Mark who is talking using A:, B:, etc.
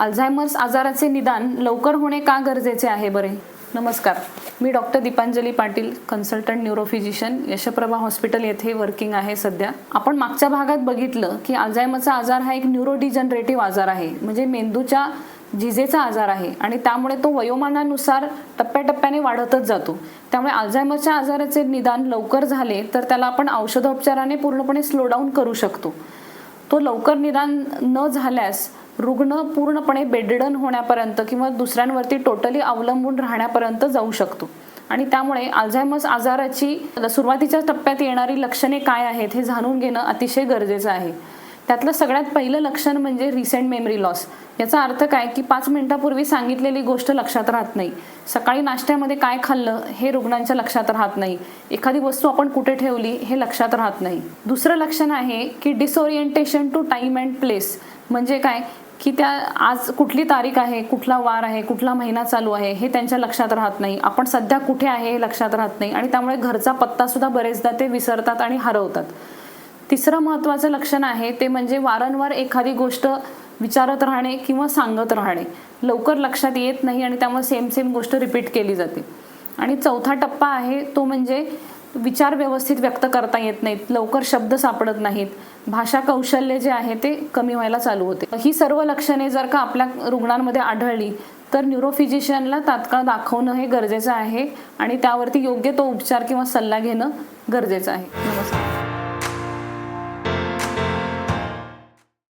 A: Alzheimer's आजाराचे निदान लवकर होणे का गरजेचे आहे बरे? नमस्कार. मी doctor Deepanjali Patil consultant neurophysician Yashprabha hospital येथे वर्किंग आहे सध्या. आपण मागच्या भागात बघितलं की अल्झायमरचा आजार हा एक न्यूरोडिजनरेटिव्ह आजार आहे. म्हणजे मेंदूच्या झिजेचा आजार आहे आणि त्यामुळे तो वयोमानानुसार टप्प्याटप्प्याने वाढतच जातो. त्यामुळे अल्झायमरच्या आजाराचे निदान लवकर झाले तर त्याला आपण औषधोपचाराने पूर्णपणे स्लो डाऊन करू शकतो. तो लवकर निदान न झाल्यास रुग्ण पूर्णपणे बेडडन होण्यापर्यंत किंवा दुसऱ्यांवरती टोटली अवलंबून राहण्यापर्यंत जाऊ शकतो. आणि त्यामुळे अल्झायमर्स आजाराची सुरुवातीच्या टप्प्यात येणारी लक्षणे काय आहेत हे जाणून घेणं अतिशय गरजेचं आहे. त्यातलं सगळ्यात पहिलं लक्षण म्हणजे रिसेंट मेमरी लॉस याचा अर्थ काय? की पाच मिनिटापूर्वी सांगितलेली गोष्ट लक्षात राहत नाही. सकाळी नाश्त्यामध्ये काय खाल्लं हे रुग्णांच्या लक्षात राहत नाही. एखादी वस्तू आपण कुठे ठेवली हे लक्षात राहत नाही. दुसरं लक्षण आहे की disorientation to time and place म्हणजे काय? की त्या आज कुठली तारीख आहे कुठला वार आहे कुठला महिना चालू आहे हे त्यांच्या लक्षात राहत नाही. आपण सध्या कुठे आहे हे लक्षात राहत नाही. आणि त्यामुळे घरचा पत्ता सुद्धा बरेचदा ते विसरतात आणि हरवतात. तिसरं महत्त्वाचं लक्षण आहे ते म्हणजे वारंवार एखादी गोष्ट विचारत राहणे किंवा सांगत राहणे. लवकर लक्षात येत नाही आणि त्यामुळे सेम सेम गोष्ट रिपीट केली जाते. आणि चौथा टप्पा आहे तो म्हणजे विचार व्यवस्थित व्यक्त करता येत नाहीत लवकर शब्द सापडत नाहीत. भाषा कौशल्य जे आहे ते कमी व्हायला चालू होते. ही सर्व लक्षणे जर का आपल्या रुग्णांमध्ये आढळली तर न्यूरोफिजिशियनला तात्काळ दाखवणं हे गरजेचं आहे आणि त्यावरती योग्य तो उपचार किंवा सल्ला घेणं गरजेचं आहे. नमस्कार.